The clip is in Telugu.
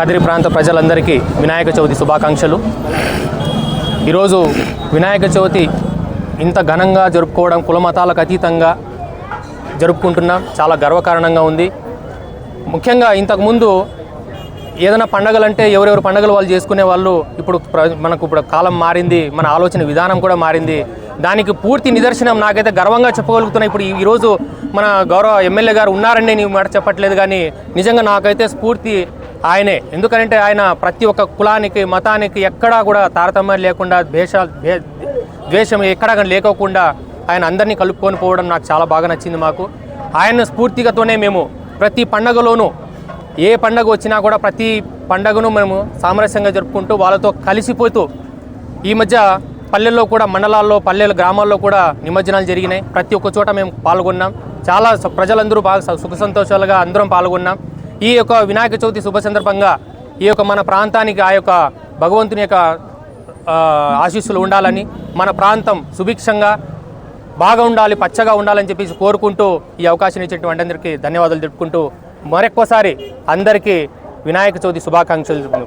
కదిరి ప్రాంత ప్రజలందరికీ వినాయక చవితి శుభాకాంక్షలు. ఈరోజు వినాయక చవితి ఇంత ఘనంగా జరుపుకోవడం కులమతాలకు అతీతంగా జరుపుకుంటున్నాం. చాలా గర్వకారణంగా ఉంది. ముఖ్యంగా ఇంతకుముందు ఏదైనా పండగలంటే ఎవరెవరు పండగలు వాళ్ళు చేసుకునే వాళ్ళు ఇప్పుడు ప్ర- మనకు ఇప్పుడు కాలం మారింది మన ఆలోచన విధానం కూడా మారింది. దానికి పూర్తి నిదర్శనం నాకైతే గర్వంగా చెప్పగలుగుతున్నా. ఇప్పుడు ఈరోజు మన గౌరవ ఎమ్మెల్యే గారు ఉన్నారని నేను మాట చెప్పట్లేదు కానీ నిజంగా నాకైతే స్ఫూర్తి ఆయనే. ఎందుకంటే ఆయన ప్రతి ఒక్క కులానికి మతానికి ఎక్కడా కూడా తారతమ్యం లేకుండా ద్వేష ద్వేషం ఎక్కడా కానీ లేకోకుండా ఆయన అందరినీ కలుపుకొని పోవడం నాకు చాలా బాగా నచ్చింది మాకు. ఆయన స్ఫూర్తిగతోనే మేము ప్రతి పండగలోనూ ఏ పండగ వచ్చినా కూడా ప్రతి పండగను మేము సామరస్యంగా జరుపుకుంటూ వాళ్ళతో కలిసిపోతూ ఈ మధ్య పల్లెల్లో కూడా మండలాల్లో పల్లెల గ్రామాల్లో కూడా నిమజ్జనాలు జరిగినాయి. ప్రతి ఒక్క చోట మేము పాల్గొన్నాం. చాలా ప్రజలందరూ బాగా స- సుఖ సంతోషాలుగా అందరం పాల్గొన్నాం. ఈ యొక్క వినాయక చవితి శుభ సందర్భంగా ఈ యొక్క మన ప్రాంతానికి ఆ యొక్క భగవంతుని యొక్క ఆశీస్సులు ఉండాలని మన ప్రాంతం సుభిక్షంగా బాగా ఉండాలి పచ్చగా ఉండాలని చెప్పేసి కోరుకుంటూ ఈ అవకాశం ఇచ్చేటువంటి అందరికీ ధన్యవాదాలు తెలుపుకుంటూ మరొక్కసారి అందరికీ వినాయక చవితి శుభాకాంక్షలు